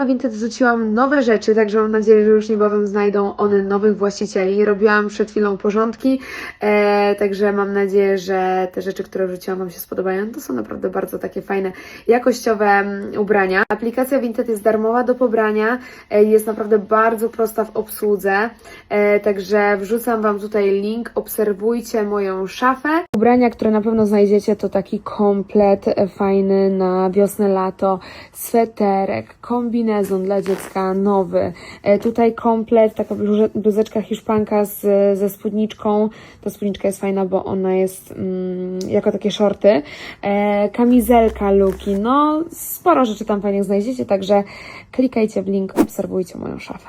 Na Vinted wrzuciłam nowe rzeczy, także mam nadzieję, że już niebawem znajdą one nowych właścicieli. Robiłam przed chwilą porządki, e, także mam nadzieję, że te rzeczy, które wrzuciłam Wam się spodobają. To są naprawdę bardzo takie fajne, jakościowe mm, ubrania. Aplikacja Vinted jest darmowa do pobrania, e, jest naprawdę bardzo prosta w obsłudze, e, także wrzucam Wam tutaj link, obserwujcie moją szafę. Ubrania, które na pewno znajdziecie, to taki komplet fajny na wiosnę, lato, sweterek, kombinezon dla dziecka nowy. E, tutaj komplet, taka bluze- bluzeczka hiszpanka z, ze spódniczką. Ta spódniczka jest fajna, bo ona jest mm, jako takie shorty. E, kamizelka Luki, no sporo rzeczy tam fajnych znajdziecie, także klikajcie w link, obserwujcie moją szafę.